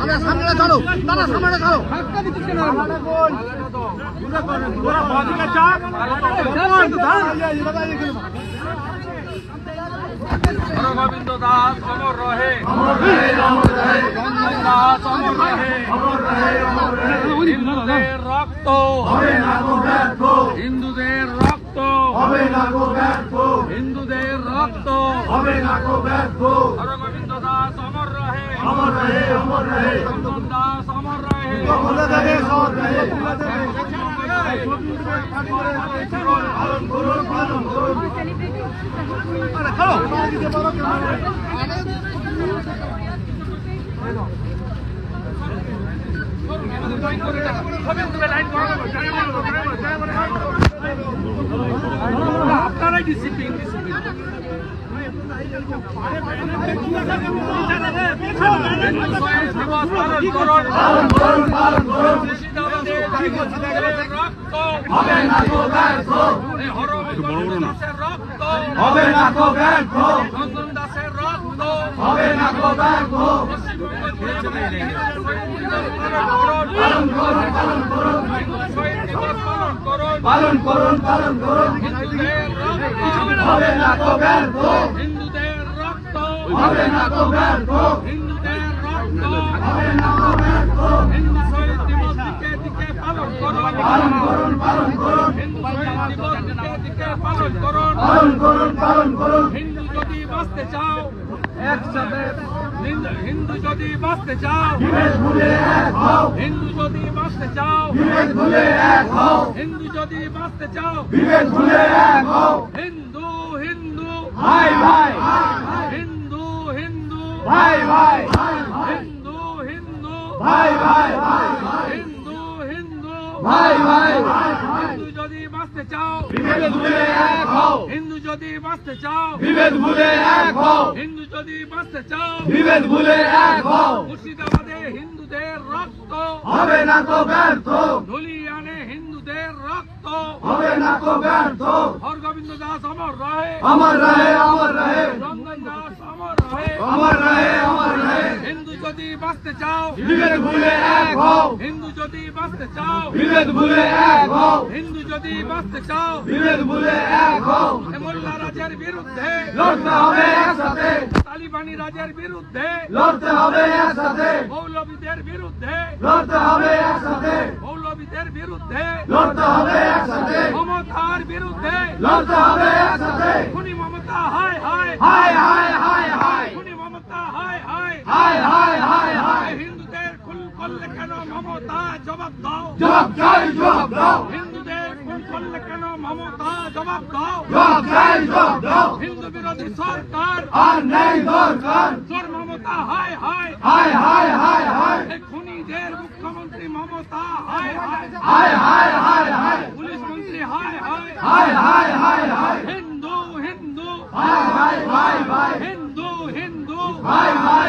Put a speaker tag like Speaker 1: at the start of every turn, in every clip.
Speaker 1: দাদা সামনে চলো দাদা সামনে চলো।
Speaker 2: গোবিন্দ দাস অমর রহে দাস অমর রহে হিন্দুদের রক্ত। হিন্দুদের রক্ত হিন্দুদের রক্ত হর গোবিন্দ দাস অমর রহে চন্দন দাস অমর রহে আপনারাই ডিসিপ্লিন ডিসিপ্লিন দিবস পালন করুন মুর্শিদাবাদের রক্ত এই হরগোবিন্দ দাসের রক্ত চন্দন দাসের রক্ত
Speaker 3: পালন করুন পালন করুন হবে না তো ব্যর্থ হবে না তো ব্যর্থ।
Speaker 2: হিন্দুদের রক্ত
Speaker 3: হবে না তো ব্যর্থ
Speaker 2: হিন্দু যদি বাঁচতে চাও একসাথে হিন্দু যদি বাঁচতে চাও
Speaker 3: হও
Speaker 2: হিন্দু যদি বাঁচতে চাও
Speaker 3: হও
Speaker 2: হিন্দু যদি বাঁচতে চাও
Speaker 3: বিভেদ ভুলে
Speaker 2: হিন্দু হিন্দু
Speaker 3: ভাই ভাই ভাই ভাই
Speaker 2: হিন্দু হিন্দু।
Speaker 3: ভাই ভাই
Speaker 2: হিন্দু হিন্দু।
Speaker 3: ভাই ভাই
Speaker 2: হিন্দু যদি বাঁচতে চাও
Speaker 3: বিভেদ ভুলে এক হও।
Speaker 2: হিন্দু যদি বাঁচতে চাও
Speaker 3: বিভেদ ভুলে এক হও।
Speaker 2: হিন্দু যদি বাঁচতে চাও
Speaker 3: বিভেদ ভুলে এক হও।
Speaker 2: মুর্শিদাবাদে হিন্দুদের রক্ত।
Speaker 3: হবে না তো ব্যর্থ।
Speaker 2: ধুলিয়ানে হিন্দুদের রক্ত।
Speaker 3: হবে না তো ব্যর্থ।
Speaker 2: হরগোবিন্দ দাস অমর রহে।
Speaker 3: অমর রহে অমর রহে।
Speaker 2: অমর রহে
Speaker 3: অমর রহে।
Speaker 2: হিন্দু যদি বাঁচতে চাও
Speaker 3: বিভেদ ভুলে এক হও।
Speaker 2: হিন্দু যদি বাঁচতে চাও
Speaker 3: বিভেদ ভুলে এক হও।
Speaker 2: হিন্দু যদি বাঁচতে চাও
Speaker 3: বিভেদ ভুলে এক হও।
Speaker 2: মোল্লা রাজের বিরুদ্ধে।
Speaker 3: লড়তে হবে একসাথে।
Speaker 2: তালিবানি রাজের বিরুদ্ধে।
Speaker 3: লড়তে হবে একসাথে।
Speaker 2: মৌলবীদের বিরুদ্ধে।
Speaker 3: লড়তে হবে একসাথে।
Speaker 2: মৌলবীদের বিরুদ্ধে।
Speaker 3: লড়তে হবে একসাথে।
Speaker 2: মমতার বিরুদ্ধে।
Speaker 3: লড়তে হবে একসাথে।
Speaker 2: খুনি মমতা হায়। হায়
Speaker 3: হায় হায় হায়। হায়
Speaker 2: হায় হায়
Speaker 3: হায় হায় হায়
Speaker 2: হিন্দুদের খুন করলে কেন মমতা জবাব দাও
Speaker 3: জবাব চাই জবাব দাও
Speaker 2: হিন্দুদের খুন করলে কেন মমতা জবাব দাও
Speaker 3: জবাব চাই জবাব দাও
Speaker 2: হিন্দু বিরোধী সরকার
Speaker 3: আর নেই দরকার
Speaker 2: চোর মমতা হায় হায়
Speaker 3: হায় হায় হায় হায়
Speaker 2: খুনিদের মুখ্যমন্ত্রী মমতা হায় হায়
Speaker 3: হায় হায় হায় হায়
Speaker 2: পুলিশ মন্ত্রী হায় হায়
Speaker 3: হায় হায় হায় হায়
Speaker 2: হিন্দু হিন্দু
Speaker 3: হায় হায়
Speaker 2: হিন্দু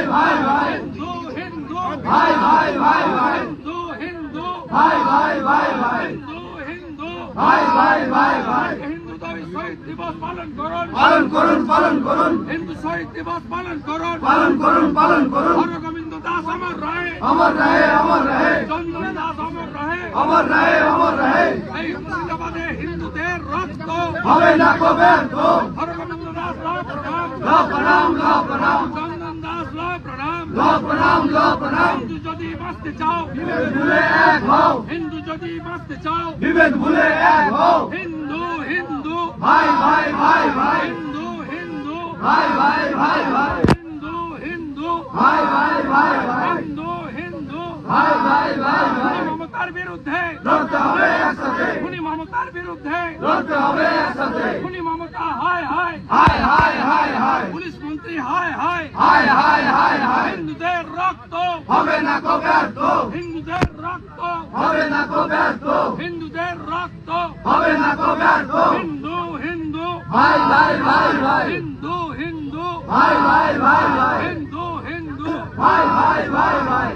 Speaker 3: ভাই ভাই ভাই।
Speaker 2: হিন্দু হিন্দু।
Speaker 3: ভাই ভাই ভাই ভাই।
Speaker 2: হিন্দু হিন্দু।
Speaker 3: ভাই ভাই ভাই ভাই।
Speaker 2: হিন্দু হিন্দু।
Speaker 3: ভাই ভাই ভাই ভাই।
Speaker 2: হিন্দু শহীদ দিবস পালন করুন।
Speaker 3: পালন করুন পালন করুন।
Speaker 2: হিন্দু শহীদ দিবস পালন করুন।
Speaker 3: পালন করুন পালন করুন।
Speaker 2: হরগোবিন্দ দাস অমর রহে।
Speaker 3: অমর রহে অমর রহে।
Speaker 2: চন্দন দাস অমর রহে।
Speaker 3: অমর রহে অমর রহে।
Speaker 2: এই মুর্শিদাবাদে হিন্দুদের রক্ত।
Speaker 3: হবে না তো ব্যর্থ।
Speaker 2: হরগোবিন্দ দাস লয় প্রণাম।
Speaker 3: ল প্রণাম ল প্রণাম
Speaker 2: চন্দন দাস লয় প্রণাম
Speaker 3: ল প্রণাম ল প্রণাম
Speaker 2: হিন্দু যদি বাঁচতে চাও
Speaker 3: বিভেদ ভুলে এক হও
Speaker 2: হিন্দু যদি বাঁচতে চাও
Speaker 3: বিভেদ ভুলে এক হও
Speaker 2: হিন্দু হিন্দু
Speaker 3: ভাই ভাই ভাই ভাই
Speaker 2: হিন্দু হিন্দু
Speaker 3: ভাই ভাই ভাই ভাই
Speaker 2: হিন্দু হিন্দু
Speaker 3: ভাই ভাই ভাই ভাই
Speaker 2: হিন্দু হিন্দু
Speaker 3: ভাই ভাই ভাই ভাই
Speaker 2: খুনি মমতার বিরুদ্ধে
Speaker 3: লড়তে হবে একসাথে
Speaker 2: খুনি মমতার বিরুদ্ধে
Speaker 3: লড়তে হবে একসাথে
Speaker 2: খুনি মমতা হায় হায়
Speaker 3: হায় হায় হায় হায়
Speaker 2: পুলিশ মন্ত্রী হায় হায়।
Speaker 3: হায় হায় হায় হায়।
Speaker 2: হিন্দুদের রক্ত।
Speaker 3: হবে না তো ব্যর্থ।
Speaker 2: হিন্দুদের রক্ত।
Speaker 3: হবে না তো ব্যর্থ।
Speaker 2: হিন্দুদের রক্ত।
Speaker 3: হবে না তো ব্যর্থ।
Speaker 2: হিন্দু হিন্দু।
Speaker 3: ভাই ভাই ভাই ভাই।
Speaker 2: হিন্দু হিন্দু।
Speaker 3: ভাই ভাই ভাই ভাই।
Speaker 2: হিন্দু হিন্দু।
Speaker 3: ভাই ভাই ভাই ভাই।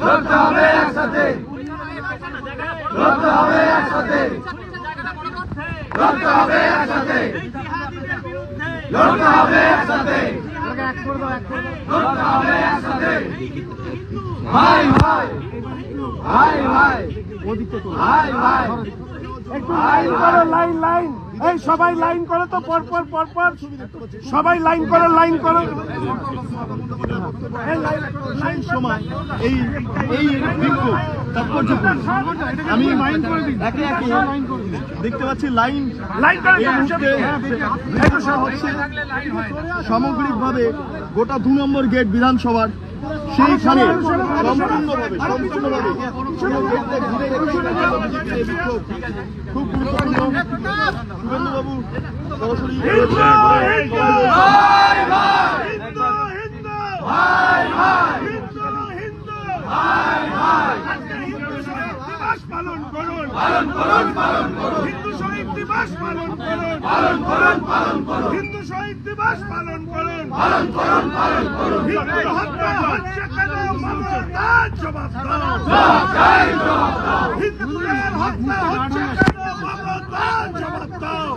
Speaker 3: লড়তে হবে একসাথে। লড়তে হবে একসাথে। লড়তে হবে একসাথে। লড়তে হবে একসাথে লড়তে হবে একসাথে ভাই ভাই ভাই ভাই ভাই ভাই
Speaker 4: একটু লাইন করো লাইন লাইন। এই সবাই লাইন করো তো পর পর পর পর। সবাই লাইন করো লাইন করো। লাইন সময় এই এই তাৎপর্যপূর্ণ আমি একে একে। দেখতে পাচ্ছি লাইন লাইন হচ্ছে সামগ্রিকভাবে গোটা দু নম্বর গেট বিধানসভার। সেইখানে সম্পূর্ণভাবে সম্পূর্ণভাবে খুব গুরুত্বপূর্ণ। সরাসরি পালন করুন
Speaker 3: পালন
Speaker 4: হিন্দু শহীদ দিবস পালন করুন
Speaker 3: পালন করুন পালন করুন
Speaker 4: হিন্দু শহীদ দিবস পালন করুন
Speaker 3: পালন করুন পালন
Speaker 4: হত্যা হচ্ছে জবাব দাও
Speaker 3: জবাব দাও
Speaker 4: হিন্দুদের হত্যা হচ্ছে কেন মমতা জবাব দাও
Speaker 3: জয় জবাব দাও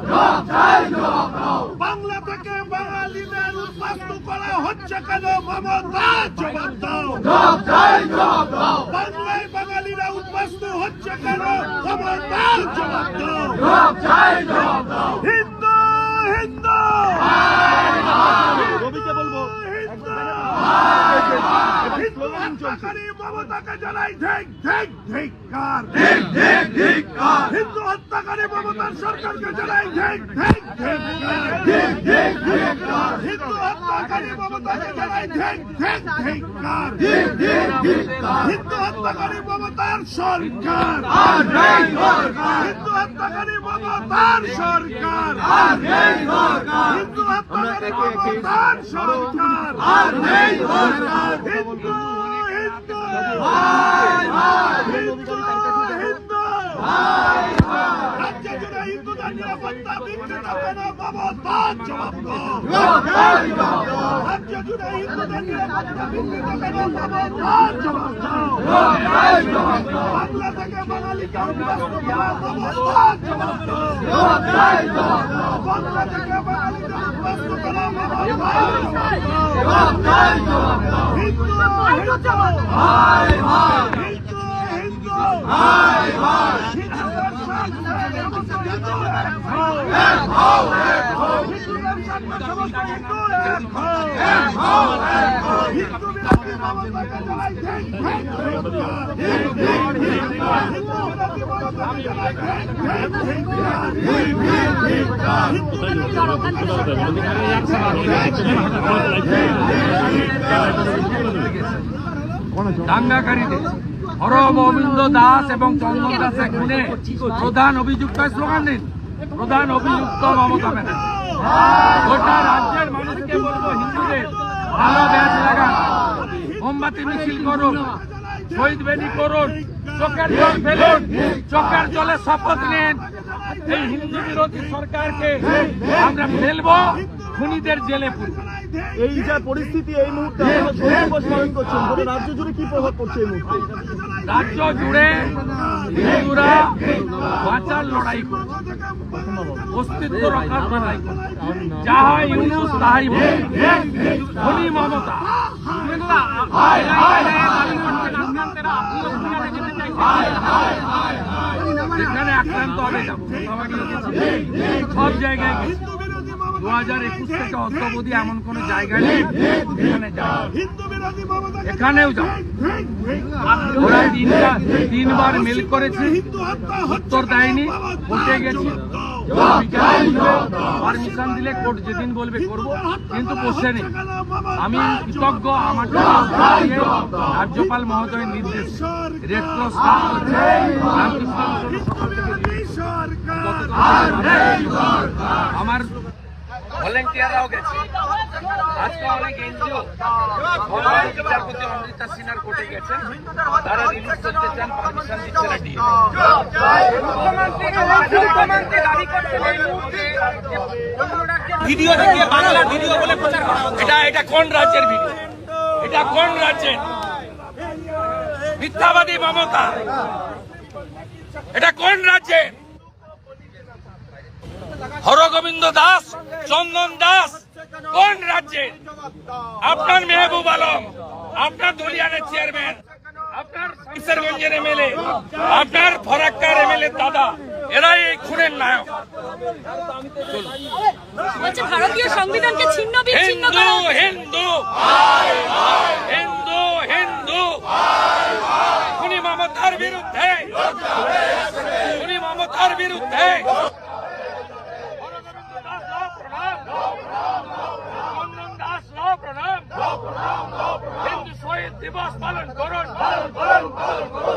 Speaker 4: বাংলা থেকে বাঙালিদের উদ্বাস্ত করা হচ্ছে কেন? মমতা জবাব দাও। বাংলায় বাঙালিরা উদ্বাস্ত হচ্ছে কেন? মমতা জবাব দাও
Speaker 3: জয় জবাব দাও
Speaker 4: হিন্দু হিন্দু কবিকে বলব হিন্দু হত্যাকারী মমতাকে জানাই ঠিক ঠিক ঠিক কার
Speaker 3: ঠিক ঠিক ঠিক কার
Speaker 4: হিন্দু হত্যাকারী মমতার সরকারকে জানাই ঠিক ঠিক ঠিক কার
Speaker 3: ঠিক ঠিক ঠিক কার
Speaker 4: হিন্দু হত্যাকারী মমতাকে জানাই ঠিক ঠিক ঠিক কার
Speaker 3: ঠিক ঠিক ঠিক কার
Speaker 4: হিন্দু হত্যাকারী মমতার সরকার।
Speaker 3: আর নেই সরকার।
Speaker 4: হিন্দু হত্যাকারী মমতার সরকার।
Speaker 3: আর নেই সরকার।
Speaker 4: হিন্দু হত্যাকারী মমতার সরকার।
Speaker 3: আর নেই সরকার।
Speaker 4: হিন্দু হিন্দু হিন্দুদের নিরাপত্তা বিঘ্নিত মমতা জবাব দাও
Speaker 3: জয় জবাব
Speaker 4: রাজ্য জুড়ে হিন্দুদের নিরাপত্তা বিঘ্নিত মমতা জবাব দাও
Speaker 3: জয় জবাব
Speaker 4: বাংলা থেকে বাঙালিকে উদ্বাস্ত করা দাও
Speaker 3: জয় জবাব
Speaker 4: বাংলা থেকে বাঙালিকে উদ্বাস্ত করা জবাব দাও হিন্দু হিন্দু হিন্দু হিন্দু
Speaker 2: দাঙ্গাকারীদের হরব অবিন্দ দাস এবং চন্দন দাসের খুনে প্রধান অভিযুক্ত স্লোগান দিন। প্রধান অভিযুক্ত মমতা ব্যানার্জি। গোটা রাজ্যের মানুষকে বলব হিন্দুদের ভালো ব্যাস লাগান। মোমবাতি মিছিল করুন, শহীদ বেদি করুন, চোখের জল ফেলুন, চোখের জলে শপথ নিন। এই হিন্দু বিরোধী সরকারকে আমরা ফেলব। খুনিদের জেলে পুরবো
Speaker 4: এই যা পরিস্থিতি এই মুহূর্তে দিবস পালন করছেন গোটা রাজ্য জুড়ে কি প্রভাব পড়ছে এই মুহূর্তে?
Speaker 2: রাজ্য জুড়ে হিন্দুরা বাঁচার লড়াই করছে। অস্তিত্ব রক্ষার লড়াই করছে। যা হয় ইউনুস তাহাই ভুল। ধনী মমতা। যেখানে আক্রান্ত হবে যাব সব জায়গায় গেছি। দু হাজার একুশ থেকে অদ্যবধি এমন কোন জায়গা নেই। এখানে
Speaker 4: মমতা
Speaker 2: এখানেও ওরা তিনবার তিনবার মেল করেছে। উত্তর দেয়নি কোর্টে গেছি। পারমিশন দিলে কোর্ট যেদিন বলবে করব কিন্তু বসে নেই। আমি কৃতজ্ঞ আমার রাজ্যপাল মহোদয়ের নির্দেশ। রেড ক্রস আমার ভলেন্টিয়াররাও গেছে। আজকে অনেক এনজিও বিচারপতি অমৃতা সিনহার কোর্টে গেছেন। তারা রিলিজ করতে চান পারমিশন দিচ্ছে না ভিডিও দেখিয়ে বাংলা ভিডিও বলে প্রচার করা হচ্ছে। এটা এটা কোন রাজ্যের ভিডিও? এটা কোন রাজ্যের? মিথ্যাবাদী মমতা। এটা কোন রাজ্যের? হরগোবিন্দ দাস চন্দন দাস কোন রাজ্যে? আপনার মেহবুব আলম আপনার দলিয়ানের চেয়ারম্যান আপনার শামসেরগঞ্জের এমএলএ আপনার ফরাক্কার এমএলএ দাদা এরাই এই খুনের নায়ক।
Speaker 5: ভারতীয় সংবিধানকে ছিন্ন বিচ্ছিন্ন
Speaker 2: হিন্দু হিন্দু। হিন্দু হিন্দু। খুনি মমতার বিরুদ্ধে। খুনি মমতার বিরুদ্ধে চন্দন দাস ল প্রণাম হিন্দু শহীদ দিবস পালন করুন।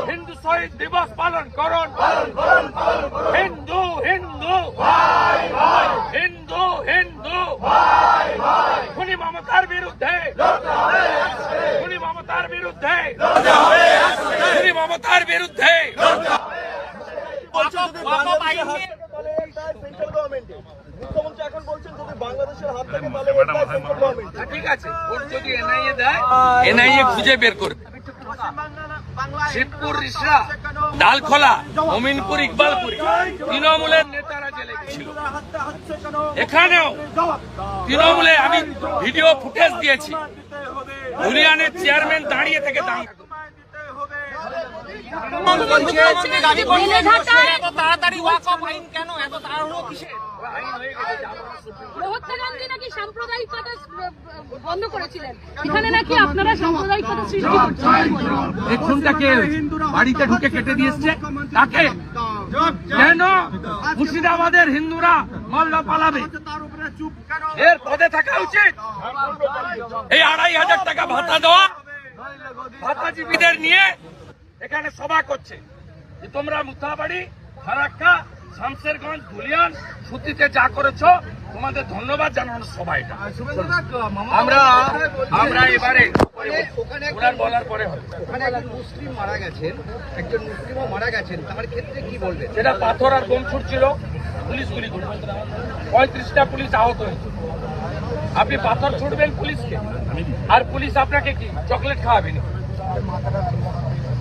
Speaker 2: হিন্দু শহীদ দিবস পালন করুন। হিন্দু হিন্দু। হিন্দু হিন্দু। খুনি মমতার বিরুদ্ধে। খুনি মমতার বিরুদ্ধে। মমতার বিরুদ্ধে
Speaker 4: বলছেন যদি বাংলাদেশের হাত থাকে তাহলে এটা সেন্ট্রাল গভর্নমেন্টে মুখ্যমন্ত্রী এখন বলছেন যদি বাংলাদেশের হাত থাকে তাহলে এটা সেন্ট্রাল গভর্নমেন্ট
Speaker 2: ঠিক আছে ওর যদি এনআইএ দেয় এনআইএ খুঁজে বের করবে। শিবপুর রিসরা ডালখোলা অমিনপুর ইকবালপুর তৃণমূলের নেতারা জেলে ছিল এখানেও তৃণমূলে আমি ভিডিও ফুটেজ দিয়েছি। ইউনিয়নের চেয়ারম্যান দাঁড়িয়ে থেকে করছে।
Speaker 5: তাড়াতাড়ি
Speaker 2: বাড়িতে ঢুকে কেটে দিয়েছে তাকে কেন মুর্শিদাবাদের হিন্দুরা মালদা পালাবে? এর পদে থাকা উচিত। এই আড়াই হাজার টাকা ভাতা দেওয়া ভাতাজীবীদের নিয়ে এখানে সভা করছে। তোমরা মুথাবাড়ি, ফারাক্কা শামসেরগঞ্জ ধুলিয়ান সুতিতে যা করেছ তোমাদের ধন্যবাদ জানানো এটা। আমরা আমরা এবারে বলার পরে
Speaker 1: একজন মুসলিম মারা গেছেন একজন মুসলিমও মারা গেছেন তার ক্ষেত্রে কি বলবেন
Speaker 2: সেটা পাথর আর বোম ছুটছিল পুলিশ গুলি করল পঁয়ত্রিশটা পুলিশ আহত হয়েছে। আপনি পাথর ছুটবেন পুলিশকে আর পুলিশ আপনাকে কি চকলেট খাওয়াবে না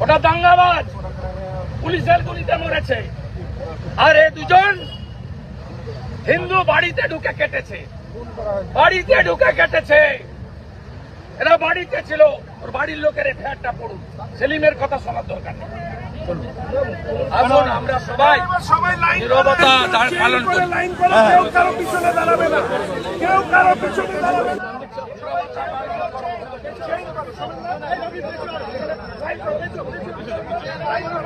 Speaker 2: ওটা দাঙ্গাবাজ! পুলিশের গুলিতে মরেছে। আর এ দুজন হিন্দু বাড়িতে ঢুকে কেটেছে। বাড়িতে ঢুকে কেটেছে। এরা বাড়িতে ছিল। ওর বাড়ির লোকের এফআইআরটা পড়ুন। সেলিমের কথা শোনার দরকার নেই। আমরা সবাই নিরবতা পালন করি। আরে ভাই সাইলেন্ট এবার আমাদের শহীদ ওম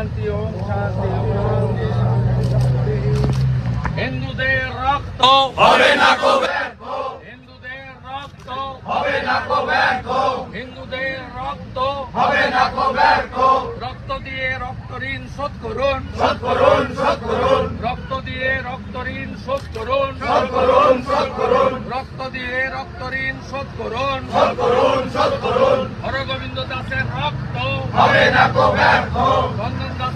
Speaker 2: শান্তি ওম শান্তি। হিন্দুদের রক্ত
Speaker 3: হবে না কো ব্যর্থ
Speaker 2: হিন্দুদের রক্ত
Speaker 3: হবে না কো ব্যর্থ।
Speaker 2: হিন্দুদের রক্ত
Speaker 3: হবে না কো ব্যর্থ।
Speaker 2: রক্ত দিয়ে রক্ত ঋণ শোধ করুন।
Speaker 3: শোধ করুন শোধ করুন।
Speaker 2: রক্ত দিয়ে রক্ত ঋণ শোধ করুন।
Speaker 3: শোধ করুন শোধ করুন।
Speaker 2: রক্ত দিয়ে রক্ত ঋণ শোধ করুন।
Speaker 3: শোধ করুন শোধ করুন।
Speaker 2: হরগোবিন্দ দাসের রক্ত
Speaker 3: হবে না কো ব্যর্থ।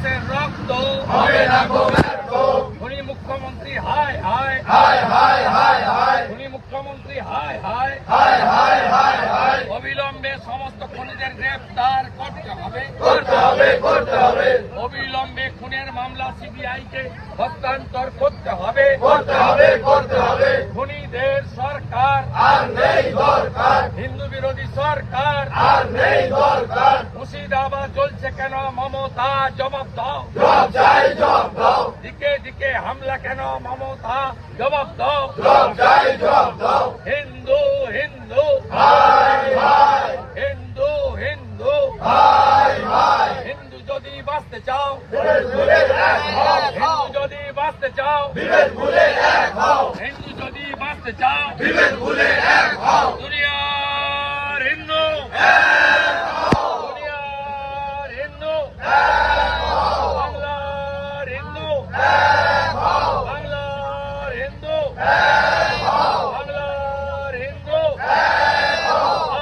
Speaker 2: চন্দন রক্ত
Speaker 3: হবে না ব্যর্থ
Speaker 2: উনি মুখ্যমন্ত্রী হায় হায়
Speaker 3: হায় হায় হায় হায়
Speaker 2: উনি মুখ্যমন্ত্রী হায় হায়
Speaker 3: হায় হায় হায় হায়
Speaker 2: অবিলম্বে সমস্ত খুনিদের গ্রেফতার করতে হবে।
Speaker 3: করতে হবে করতে হবে।
Speaker 2: অবিলম্বে খুনের মামলা সিবিআই কে হস্তান্তর করতে হবে।
Speaker 3: করতে হবে করতে হবে।
Speaker 2: খুনিদের সরকার।
Speaker 3: আর নেই দরকার।
Speaker 2: হিন্দু বিরোধী সরকার।
Speaker 3: আর নেই দরকার
Speaker 2: মুর্শিদাবাদ চলছে কেন মমতা জবাব দাও।
Speaker 3: জবাব চাই জবাব দাও।
Speaker 2: দিকে দিকে হামলা কেন মমতা? জবাব দাও।
Speaker 3: জবাব চাই জব দাও
Speaker 2: হিন্দু হিন্দু
Speaker 3: হায় হায়
Speaker 2: হিন্দু হিন্দু
Speaker 3: হায় হায়
Speaker 2: হিন্দু যদি বাঁচতে চাও
Speaker 3: ঘুরে ঘুরে এক হও
Speaker 2: হিন্দু যদি বাঁচতে বাঁচতে চাও
Speaker 3: বিভেদ ভুলে এক হও
Speaker 2: হিন্দু যদি বাঁচতে চাও
Speaker 3: বিভেদ ভুলে এক হও
Speaker 2: দুনিয়ার হিন্দু দুনিয়ার হিন্দু বাংলার হিন্দু বাংলার হিন্দু বাংলার হিন্দু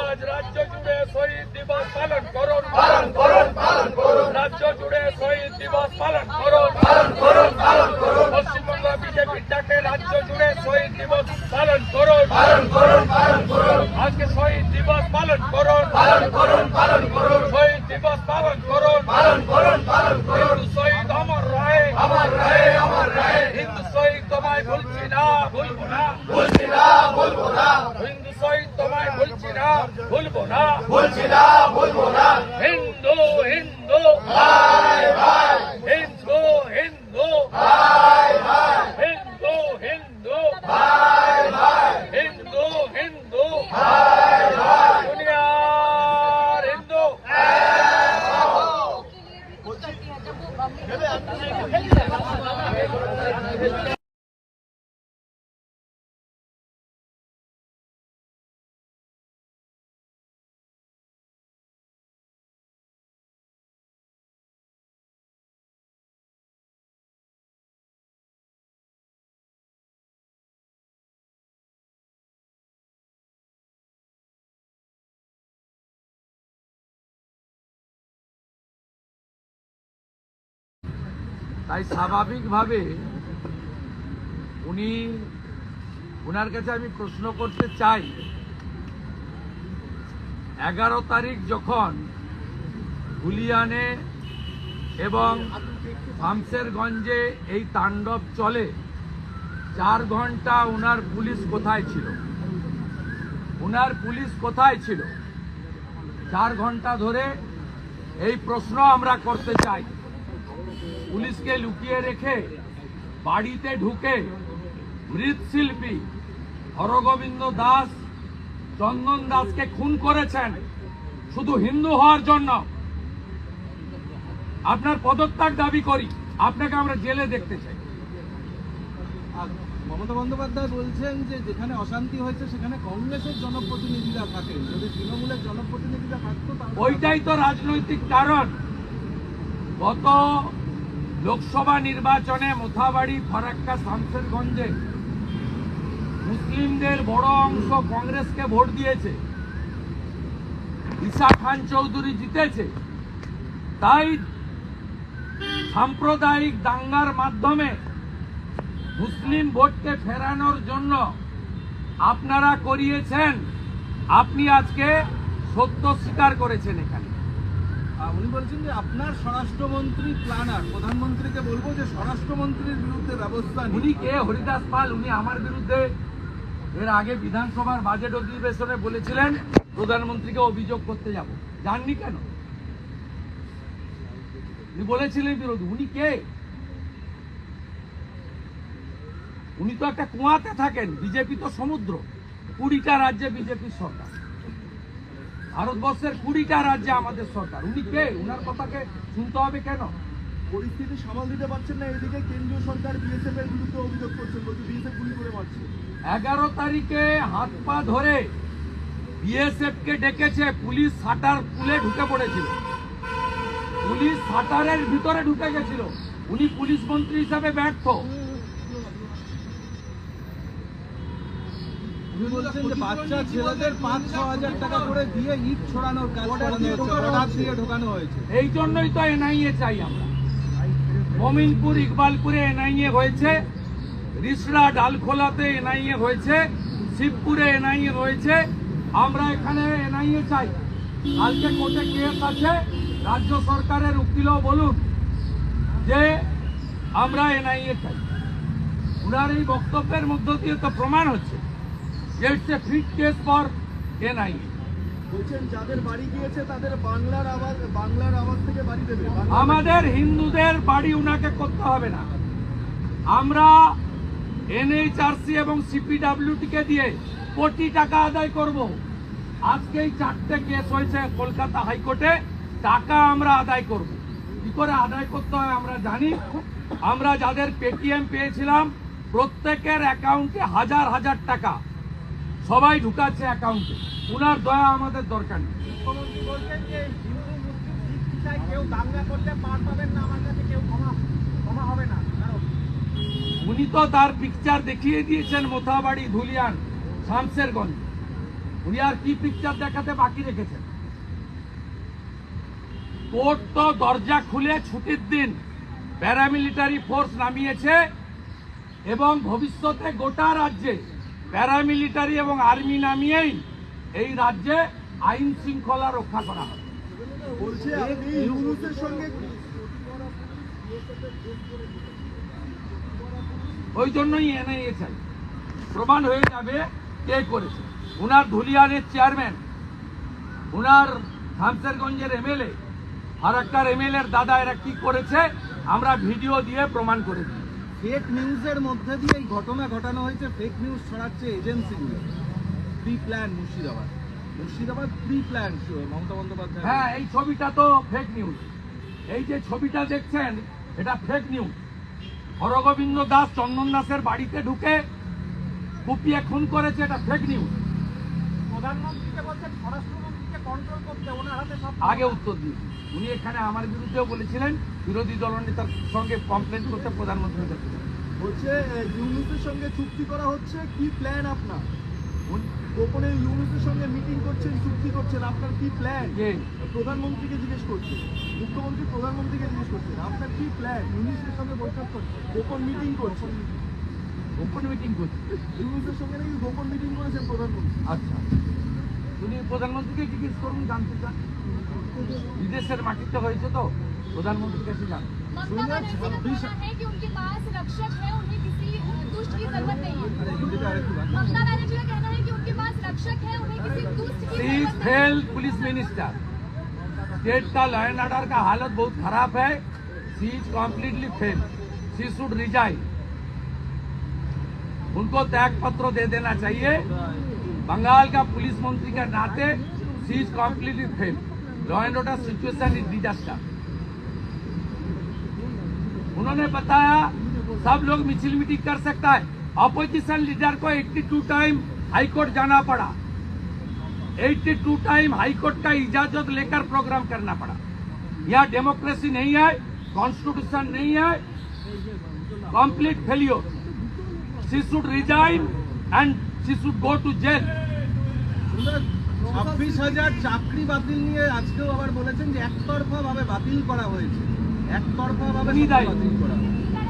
Speaker 2: আজ রাজ্য জুড়ে শহীদ দিবস পালন করুন
Speaker 3: পালন করুন পালন করুন
Speaker 2: রাজ্য জুড়ে শহীদ দিবস পালন করুন
Speaker 3: পালন করুন পালন করুন
Speaker 2: পশ্চিমবঙ্গ বিজেপির ডাকে রাজ্য জুড়ে শহীদ দিবস পালন করুন।
Speaker 3: পালন করুন পালন করুন।
Speaker 2: আজকে শহীদ দিবস পালন করুন।
Speaker 3: পালন করুন পালন করুন
Speaker 2: শহীদ দিবস পালন করুন
Speaker 3: পালন করুন পালন করুন
Speaker 2: হিন্দু শহীদ অমর রায়
Speaker 3: আমার রায়ে আমার রায়ে
Speaker 2: হিন্দু শহীদ তোমায় ভুলছি না ভুলবো না
Speaker 3: বলছি না বলব না
Speaker 2: হিন্দু শহীদ তোমায় ভুলছি না ভুলবো না
Speaker 3: বলছি না বলব না
Speaker 2: হিন্দু হিন্দু
Speaker 3: ভাই ভাই
Speaker 2: হিন্দু হিন্দু
Speaker 3: ভাই ভাই
Speaker 2: হিন্দু হিন্দু
Speaker 3: ভাই ভাই
Speaker 2: হিন্দু হিন্দু
Speaker 3: ভাই ভাই
Speaker 2: দুনিয়ার হিন্দু তাই স্বাভাবিকভাবে উনি ওনার কাছে আমি প্রশ্ন করতে চাই। এগারো তারিখ যখন হুলিয়ানে এবং শামসেরগঞ্জে এই তাণ্ডব চলে, চার ঘণ্টা ওনার পুলিশ কোথায় ছিল? ওনার পুলিশ কোথায় ছিল? চার ঘণ্টা ধরে এই প্রশ্ন আমরা করতে চাই। পুলিশকে লুকিয়ে রেখে বাড়িতে ঢুকে মৃৎশিল্পী হরগোবিন্দ দাস চন্দন দাসকে খুন করেছেন। শুধু হিন্দু হওয়ার জন্য। আপনার পদত্যাগ দাবি করি। আপনাকে আমরা জেলে দেখতে চাই।
Speaker 4: মমতা বন্দ্যোপাধ্যায় বলছেন যে যেখানে অশান্তি হয়েছে সেখানে কংগ্রেসের জনপ্রতিনিধিরা থাকেন। যদি তৃণমূলের জনপ্রতিনিধিরা থাকতো
Speaker 2: ওইটাই তো রাজনৈতিক কারণ। গত লোকসভা নির্বাচনে মোথাবাড়ি, ফারাক্কা শামসেরগঞ্জে মুসলিমদের বড় অংশ কংগ্রেসকে ভোট দিয়েছে। ঈশা খান চৌধুরী জিতেছে। তাই সাম্প্রদায়িক দাঙ্গার মাধ্যমে মুসলিম ভোটকে ফেরানোর জন্য আপনারা করিয়েছেন। আপনি আজকে সত্য স্বীকার করেছেন এখানে।
Speaker 4: উনি বলছেন যে আপনার স্বরাষ্ট্রমন্ত্রী প্ল্যানার, প্রধানমন্ত্রীকে বলব যে স্বরাষ্ট্রমন্ত্রীর বিরুদ্ধে ব্যবস্থা
Speaker 2: উনি কে? হরিদাস পাল, উনি আমার বিরুদ্ধে এর আগে বিধানসভার বাজেট অধিবেশনে বলেছিলেন, প্রধানমন্ত্রীকে অভিযোগ করতে যাব। জাননি কেন? উনি বলেছিলেন বিরোধী। উনি কে? উনি তো একটা কুয়াতে থাকেন, বিজেপি তো সমুদ্র। কুড়িটা রাজ্যে বিজেপির সরকার। ভারতবর্ষের কুড়িটা রাজ্যে আমাদের সরকার। উনি কে? উনার কথাকে শুনতে হবে কেন?
Speaker 4: পরিস্থিতি সামাল দিতে পারছেন না এদিকে কেন্দ্রীয় সরকার বিএসএফ এর বিরুদ্ধে অভিযোগ করছেন বলছে বিএসএফ গুলি করে মারছে।
Speaker 2: এগারো তারিখে হাত পা ধরে বিএসএফ কে ডেকেছে পুলিশ সাটার খুলে ঢুকে পড়েছিল। পুলিশ সাটারের ভিতরে ঢুকে গেছিল। উনি পুলিশ মন্ত্রী হিসাবে ব্যর্থ।
Speaker 4: উনি বলছেন যে বাচ্চা ছেলেদের পাঁচ ছ হাজার টাকা করে দিয়ে ইট ছড়ানোর কাজ করানো হয়েছে অর্ডার দিয়ে ঢোকানো হয়েছে।
Speaker 2: এই জন্যই তো এনআইএ চাই আমরা। মমিনপুর ইকবালপুরে এনআইএ হয়েছে রিসড়া ডালখোলাতে এনআইএ হয়েছে শিবপুরে এনআইএ হয়েছে আমরা এখানে এনআইএ চাই। কালকে কোর্টে কেস আছে রাজ্য সরকারের উকিলও বলুন যে আমরা এনআইএ চাই। ওনার এই বক্তব্যের মধ্য দিয়ে তো প্রমাণ হচ্ছে। A fit case for NIA
Speaker 4: বলছেন যাদের বাড়ি গিয়েছে তাদের বাংলার আওয়াজ বাংলার আওয়াজ থেকে বাড়ি দেবে।
Speaker 2: আমাদের হিন্দুদের বাড়ি উনাকে করতে হবে না। আমরা এনএইচআরসি এবং সিপিডাব্লিউটিকে দিয়ে কোটি টাকা আদায় করব। আজকে এই চারটে কেস হয়েছে কলকাতা হাইকোর্টে। টাকা আমরা আদায় করব। কি করে আদায় করতে হয় আমরা জানি। আমরা যাদের পেটিএম পেয়েছিলাম প্রত্যেকের অ্যাকাউন্টে হাজার হাজার টাকা। সবাই ঢুকাচ্ছে অ্যাকাউন্টে। উনার দয়া আমাদের দরকার নেই।
Speaker 4: মুখ্যমন্ত্রী বলছেন যে হিন্দু মুসলিম শিখ ইসাই কেউ দাঙ্গা করলে পার পাবেন না আমার কাছে কেউ ক্ষমা ক্ষমা হবে না।
Speaker 2: উনি তো তার পিকচার দেখিয়ে দিয়েছেন মোথাবাড়ি ধুলিয়ান শামসেরগঞ্জ। উনি আর কি পিকচার দেখাতে বাকি রেখেছেন? কোর্ট তো দরজা খুলে ছুটির দিন প্যারামিলিটারি ফোর্স নামিয়েছে এবং ভবিষ্যতে গোটা রাজ্যে প্যারামিলিটারি এবং আর্মি নামিয়েই এই রাজ্যে আইন শৃঙ্খলা রক্ষা করা হবে।
Speaker 3: বলছে আপনি ইউনুসের সঙ্গে
Speaker 2: ওই জন্যই এনআইএ চাই প্রমাণ হয়ে যাবে কে করেছে। উনার ধুলিয়ানের চেয়ারম্যান উনার শামসেরগঞ্জের এমএলএ আর একটা এমএলএর দাদা এরা কি করেছে আমরা ভিডিও দিয়ে প্রমাণ করে দিই।
Speaker 4: ফেক নিউজের মধ্যে দিয়ে এই ঘটনা ঘটানো হয়েছে। ফেক নিউজ ছড়াচ্ছে এজেন্সিগুলো pre plan Murshidabad. Murshidabad pre plan Mamata Bandyopadhyay.
Speaker 2: হ্যাঁ এই ছবিটা তো ফেক নিউজ এই যে ছবিটা দেখছেন এটা ফেক নিউজ হরগোবিন্দ দাস চন্দন দাসের বাড়িতে ঢুকে কুপিয়ে খুন করেছে এটা ফেক নিউজ
Speaker 4: প্রধানমন্ত্রীকে বলছেন স্বরাষ্ট্রমন্ত্রীকে কন্ট্রোল করতে ওনার হাতে সব
Speaker 2: আগে উত্তর দিই উনি এখানে আমার বিরুদ্ধেও বলেছিলেন বিরোধী দলনেতার সঙ্গে কমপ্লেন করতে প্রধানমন্ত্রীর কাছে
Speaker 3: বলছে আহ, ইউনুসের সঙ্গে চুক্তি করা হচ্ছে কি প্ল্যান আপনার? গোপনে ইউনুসের সঙ্গে মিটিং করছেন চুক্তি করছেন আপনার কি প্ল্যান প্রধানমন্ত্রীকে জিজ্ঞেস করছেন মুখ্যমন্ত্রী প্রধানমন্ত্রীকে জিজ্ঞেস করছেন আপনার কি প্ল্যান ইউনুসের সঙ্গে বৈঠক করছেন গোপন মিটিং করছেন
Speaker 2: গোপন মিটিং করছে?
Speaker 3: ইউনুসের সঙ্গে নাকি গোপন মিটিং করেছেন প্রধানমন্ত্রী।
Speaker 2: আচ্ছা। উনি প্রধানমন্ত্রীকে জিজ্ঞেস করুন জানতে চান। বিদেশের মাটিতে হয়েছে তো প্রধানমন্ত্রীর কাছে জান
Speaker 5: ममता बनर्जी का कहना है कि उनके पास रक्षक है उन्हें किसी दुष्ट की जरूरत नहीं है
Speaker 4: হিন্দিতে আরেকটু গান।
Speaker 5: ममता बनर्जी का कहना है कि उनके पास रक्षक है उन्हें किसी दुष्ट की
Speaker 2: सी
Speaker 5: जरूरत नहीं है
Speaker 2: फेल पुलिस मिनिस्टर स्टेट का लॉ एंड ऑर्डर का हालत बहुत खराब है she is completely fail she should resign उनको त्याग पत्र दे देना चाहिए बंगाल का पुलिस मंत्री के नाते she is completely fail and order situation is disaster. उन्होंने बताया, सब लोग मिचिल मीटिंग कर सकता है। अपोजिशन लीडर को 82 टाइम हाईकोर्ट जाना पड़ा। 82 टाइम हाईकोर्ट का इजाज़त लेकर प्रोग्राम करना पड़ा। यह डेमोक्रेसी नहीं है कॉन्स्टिट्यूशन नहीं है complete failure she should resign and she should go to jail
Speaker 4: ছাব্বিশ হাজার চাকরি বাতিল নিয়ে আজকেও আবার বলেছেন যে একতরফা ভাবে বাতিল করা হয়েছে। একতরফা ভাবে
Speaker 2: উনি দায়ী।
Speaker 4: বাতিল করা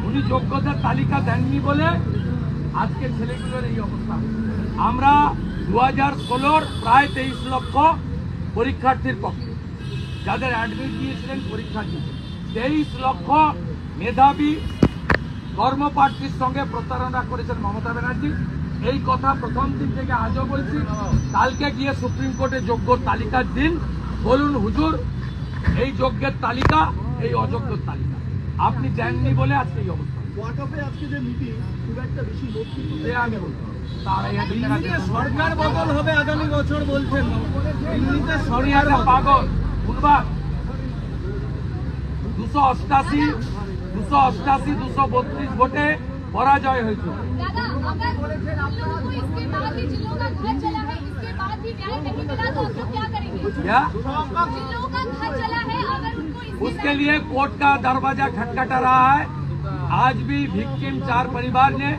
Speaker 2: উনি যোগ্যতার তালিকা দেননি বলে আজকে ছেলেগুলোর এই অবস্থা। আমরা দু হাজার ষোলোর প্রায় তেইশ লক্ষ পরীক্ষার্থীর পক্ষে যাদের অ্যাডমিট দিয়েছিলেন পরীক্ষা দিয়ে তেইশ লক্ষ মেধাবী কর্মপ্রার্থীর সঙ্গে প্রতারণা করেছেন মমতা ব্যানার্জি। এই কথা প্রথম দিন থেকে আজও বলছি কালকে গিয়ে সুপ্রিম কোর্টে যোগ্যর তালিকার দিন। বলুন হুজুর এই যোগ্যের তালিকা এই অযোগ্যর তালিকা। আপনি দেননি বলে আজকে এই অবস্থা।
Speaker 4: সরকার বদল হবে আগামী বছর বলছেন।
Speaker 2: পাগল দুশো অষ্টাশি দুশো অষ্টাশি দুশো বত্রিশ ভোটে পরাজয় হয়েছিল उसके लिए कोर्ट का दरवाज़ा खटखटा रहा है। आज भी विक्टिम चार परिवार ने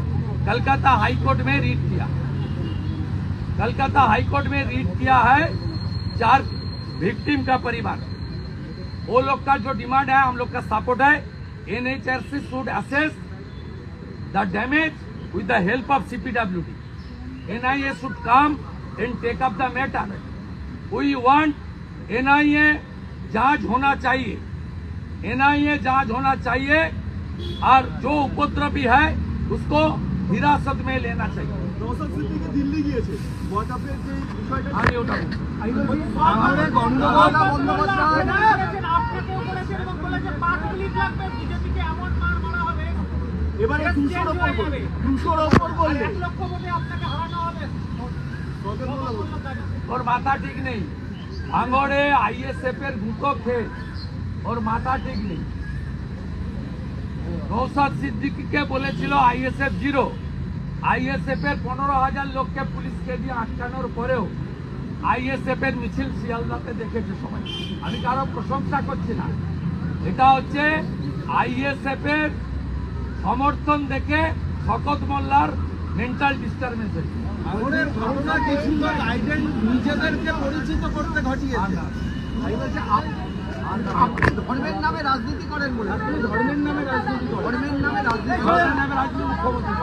Speaker 2: कलकत्ता हाईकोर्ट में रीट किया। कलकत्ता हाईकोर्ट में रीट किया है चार विक्टिम का परिवार। वो लोग का जो डिमांड है, हम लोग का सपोर्ट है। NHRC should assess the damage with the help of CPWD. NIA should come and take up the matter. We want NIA जांच होना चाहिए एनआईए जांच होना चाहिए और जो उपद्रवी है उसको हिरासत में लेना चाहिए
Speaker 3: নওশাদ সিদ্দিকি দিল্লি গিয়েছে ওয়াকআপের যে বিষয়টা
Speaker 2: আমি
Speaker 3: এবারে দুশোর ওপর বললে দুশোর ওপর বলল।
Speaker 2: ওর মাথা ঠিক নেই। ভাঙড়ে আইএসএফ এর গুতো খেয়ে ওর মাথা ঠিক নেই। নৌসাদ সিদ্দিকিকে বলেছিল আইএসএফ জিরো। আইএসএফ এর পনেরো হাজার লোককে পুলিশকে দিয়ে আটকানোর পরেও আইএসএফ এর মিছিল শিয়ালদাতে দেখেছে সবাই। আমি কারও প্রশংসা করছি না। এটা হচ্ছে আইএসএফ এর সমর্থন দেখে শকত মোল্লার মেন্টাল ডিস্টারবেন্স হয়েছে
Speaker 4: নিজেদেরকে পরিচিত করতে ঘটিয়েছে।
Speaker 1: আপনি ধর্মের নামে রাজনীতি করেন বলে।
Speaker 4: আপনি ধর্মের নামে রাজনীতি
Speaker 1: ধর্মের নামে রাজনীতি
Speaker 2: ধর্মের নামে রাজনীতি মুখ্যমন্ত্রী